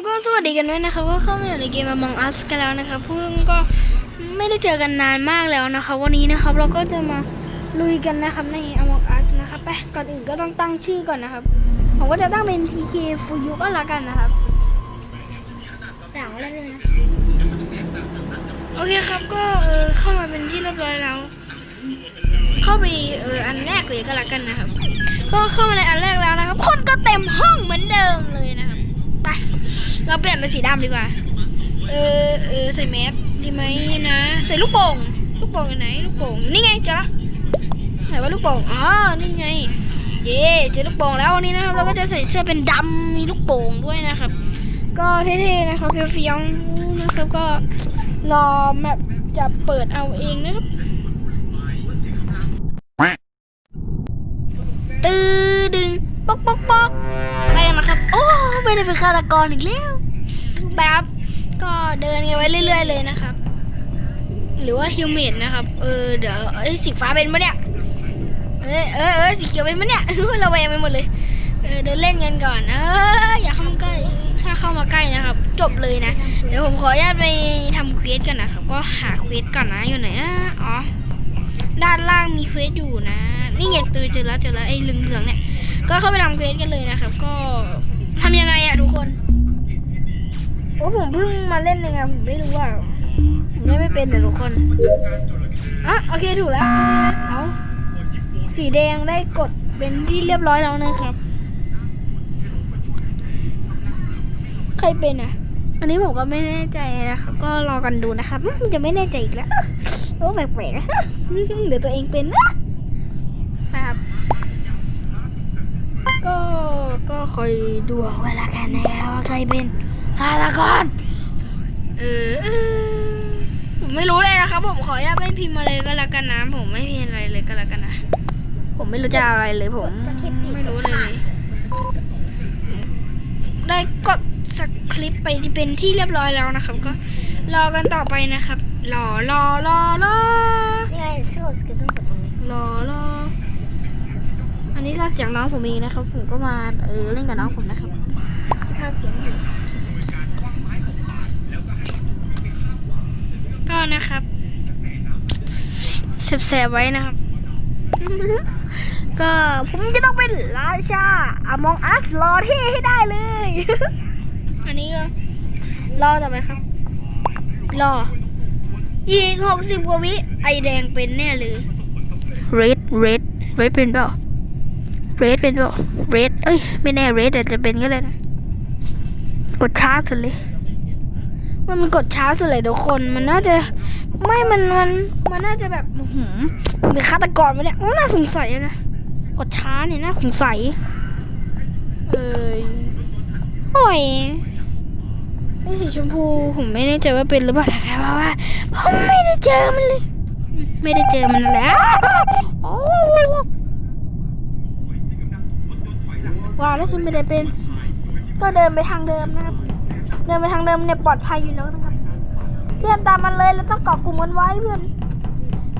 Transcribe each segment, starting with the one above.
ครับก็สวัสดีกันด้วยนะครับก็เข้ามาอยู่ในเกม Among Us กันแล้วนะครับเพิ่งก็ไม่ได้เจอกันนานมากแล้วนะคะวันนี้นะครับเราก็จะมาลุยกันนะครับใน Among Us นะครับไปก่อนอื่นก็ต้องตั้งชื่อก่อนนะครับ ผมก็จะตั้งเป็น TK f u y u ก็แล้วกันนะครับหลังแล้วเลยนะโอเคครับก็เออเข้ามาเป็นที่เรียบร้อยแล้ว เข้าไปเอออันแรกเลยก็แล้วกันนะครับ ก็เข้ามาในอันแรกแล้วนะครับ คนก็เต็มห้องเหมือนเดิมเลยนะครับ เราเปลี่ยนเป็นสีดำดีกว่า เออเออใส่แมสดีไหมนะ ใส่ลูกโป่ง ลูกโป่งอยู่ไหน ลูกโป่งอยู่นี่ไงเจอละไหนว่าลูกโป่ง อ๋อ นี่ไง เย่เจอลูกโป่งแล้ววันนี้นะครับ เราก็จะใส่เสื้อเป็นดำมีลูกโป่งด้วยนะครับ ก็เท่ๆนะครับเฟี้ยวๆนะครับ ก็รอแมปจะเปิดเอาเองนะครับ ได้เป็นฆาตกรอีกแล้วแบบก็เดินกันไว้เรื่อย ๆ เลยนะครับ หรือว่าฮิวเมดนะครับ เออเดี๋ยวเอ้ยสีฟ้าเป็นปะเนี่ยเออเออเออสีเขียวเป็นปะเนี่ยเราแวงไปหมดเลยเออเดินเล่นกันก่อนเอออย่าเข้ามาใกล้ถ้าเข้ามาใกล้นะครับ จบเลยนะ เดี๋ยวผมขออนุญาตไปทำเควสกันนะครับ ก็หาเควสก่อนนะอยู่ไหนนะอ๋อด้านล่างมีเควสอยู่นะ นี่ไงตัวเจอแล้วเจอแล้วไอ้เหลืองๆเนี่ย ก็เข้าไปทำเควสกันเลยนะครับ ก็ ทำยังไงอะทุกคนโอ้ผมเพิ่งมาเล่นเองอะผมไม่รู้ว่าผมเล่นไม่เป็นนะทุกคนอะโอเคถูกแล้วใช่ไหมเอาสีแดงได้กดเป็นที่เรียบร้อยแล้วนะครับ ใครเป็นอะอันนี้ผมก็ไม่แน่ใจนะครับ ก็รอกันดูนะครับอืมจะไม่แน่ใจอีกแล้ว โอ้แปลกๆอะเดี๋ยวตัวเองเป็นนะนะครับ ก็ ก็คอยดูเอาเวลากันนะครับว่าใครเป็นฆาตกรเออเออผมไม่รู้เลยนะครับผมขออนุญาตไม่พิมพ์มาเลยก็แล้วกันนะผมไม่พิมพ์อะไรเลยก็แล้วกันนะผมไม่รู้จะเอาอะไรเลยผม ไม่รู้เลย ได้กดสคริปต์ไปที่เป็นที่เรียบร้อยแล้วนะครับ ก็รอกันต่อไปนะครับรอรอรอรอนี่ไงเสื้อสเก็ตต้องกดตรงนี้รอรอ อันนี้ก็เสียงน้องผมเองนะครับ ผมก็มาเออเล่นกับน้องผมนะครับภาพเสียงอยู่ก็นะครับแสบๆไว้นะครับ ก็ผมจะต้องเป็นราชาอมองอัสรอที่ให้ได้เลย อันนี้ก็รอต่อไปครับ รอ อีกหกสิบกว่าวิไอแดงเป็นแน่เลย red red red เป็นเปล่า red เป็นเปล่า red เอ้ย ไม่แน่ red อาจจะเป็นก็ได้นะกดช้าสุดเลย มันมันกดช้าสุดเลยทุกคน มันน่าจะไม่ มันมันมันน่าจะแบบอื้อหืมเป็นฆาตกรไหมเนี่ยอื้อน่าสงสัยนะกดช้าเนี่ยน่าสงสัยเอยโอ้ยไอสีชมพูผมไม่แน่ใจว่าเป็นหรือเปล่าแต่แค่ว่าว่าผมไม่ได้เจอมันเลย ไม่ได้เจอมันแล้วโอ้ ว้าฉันไม่ได้เป็น ก็เดินไปทางเดิมนะครับ เดินไปทางเดิมเนี่ยปลอดภัยอยู่แล้วนะครับ เพื่อนตามมันเลยเราต้องเกาะกลุ่มกันไว้เพื่อน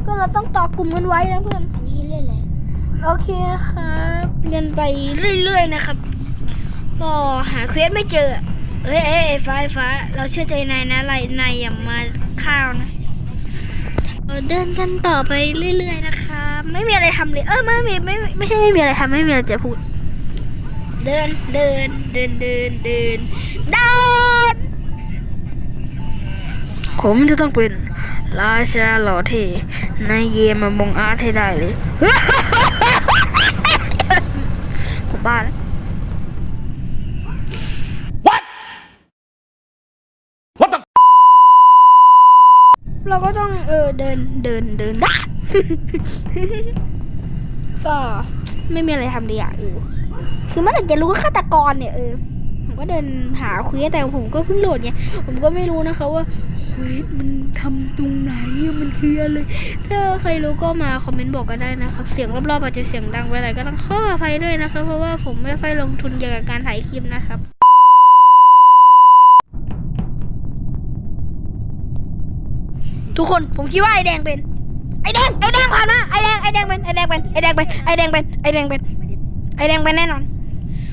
เพื่อนเราต้องเกาะกลุ่มกันไว้นะเพื่อน อันนี้เล่นอะไรโอเคนะครับเรียนไปเรื่อยๆนะครับ ก็หาเควสไม่เจอ เอ้ยเอ้ยเอ้ยฟ้าฟ้า เราเชื่อใจนายนะไรนายอย่ามาข้าวนะเออเดินกันต่อไปเรื่อยๆนะคะ ไม่มีอะไรทำเลย เออไม่มีไม่ไม่ใช่ไม่มีอะไรทำไม่มีอะไรจะพูด เดินเดินเดินเดินเดินเดินผมจะต้องเป็นราชาหล่อเท่ในเกมมามงอาร์ตให้ได้เลย ผมบ้าแล้ว What? What the? เราก็ต้องเออเดินเดินเดินได้ก็ไม่มีอะไรทำเลยอะเออ คือเมื่อไหร่จะรู้ว่าฆาตกรเนี่ยเออผมก็เดินหาเควสแต่ผมก็เพิ่งโหลดไงผมก็ไม่รู้นะคะว่าเควสมันทำตรงไหนมันคืออะไรถ้าใครรู้ก็มาคอมเมนต์บอกกันได้นะครับ เสียงรอบๆอาจจะเสียงดังไปหน่อยก็ต้องขออภัยด้วยนะคะ เพราะว่าผมไม่ค่อยลงทุนเกี่ยวกับการถ่ายคลิปนะครับทุกคนผมคิดว่าไอแดงเป็น ไอแดงไอแดงผ่านมาไอแดงไอแดงเป็นไอแดงเป็นไอแดงเป็นไอแดงเป็นไอแดงเป็นไอแดงเป็นแน่นอน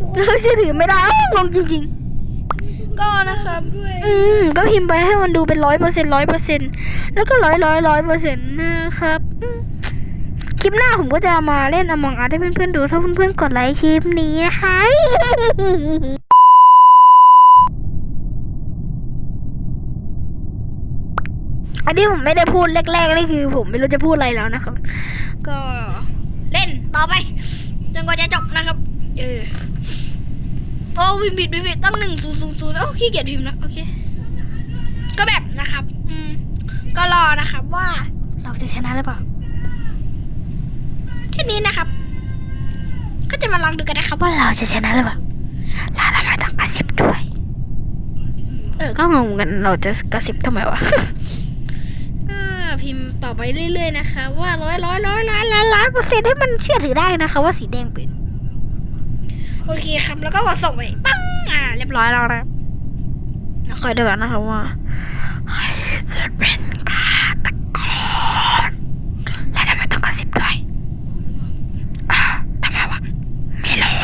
ทำไมทุกคนเชื่อถือไม่ได้อ้าวงงจริงๆ ก็นะครับอืมก็พิมพ์ไปให้มันดูเป็นร้อยเปอร์เซ็นต์ร้อยเปอร์เซ็นต์แล้วก็ร้อยร้อยร้อยเปอร์เซ็นต์นะครับอืมคลิปหน้าผมก็จะมาเล่นอมองอาร์ให้เพื่อนๆดูถ้าเพื่อนๆกดไลค์คลิปนี้นะคะอันนี้ผมไม่ได้พูดแรกๆนี่คือ ผมไม่รู้จะพูดอะไรแล้วนะครับ ก็เล่นต่อไปจนกว่าจะจบนะครับ เออ โอ้วิมบิดวิมบิดต้องหนึ่งศูนย์ศูนย์ศูนย์โอ้ขี้เกียจพิมพ์แล้วโอเค ก็แบบนะครับ อืม ก็รอนะครับว่าเราจะชนะหรือเปล่าแค่นี้นะครับ ก็จะมาลองดูกันนะครับ ว่าเราจะชนะหรือเปล่าแล้วทำไมต้องกระซิบด้วย เออ ก็งงกันเราจะกระซิบทำไมวะก็พิมพ์ต่อไปเรื่อยๆนะคะ ว่าร้อยร้อยร้อยล้านล้านล้านเปอร์เซ็นต์ให้มันเชื่อถือได้นะคะ ว่าสีแดงเป็น โอเคครับ แล้วก็กดส่งไปปังอ่าเรียบร้อยแล้วนะแล้วคอยดูกันนะคะว่าใครจะเป็นฆาตกรและทำไมต้องกระซิบด้วยอ่าทำไมวะไม่รู้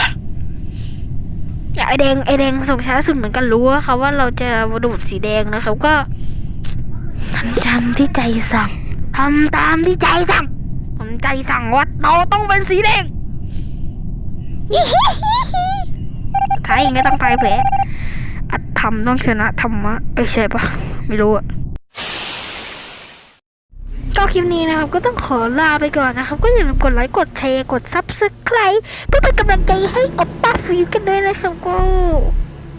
อย่าไอแดงไอแดงส่งช้าสุดเหมือนกันรู้อะค่ะว่าเราจะดูดสีแดงนะครับก็ทำตามที่ใจสั่งทำตามที่ใจสั่งผมใจสั่งว่าเราต้องเป็นสีแดงสุ ดท้ายยังไงต้องพ่ายแพ้อัตธรรมต้องชนะธรรมะเอ้ยใช่ปะไม่รู้อะก็คลิปนี้นะครับก็ต้องขอลาไปก่อนนะครับ ก็อย่าลืมกดไลค์กดแชร์กดซับสไคร b e เพื่อเป็นกำลังใจให้ออปป้าฟิวกันด้วยนะครับก็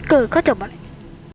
เกิดก็จบอะไร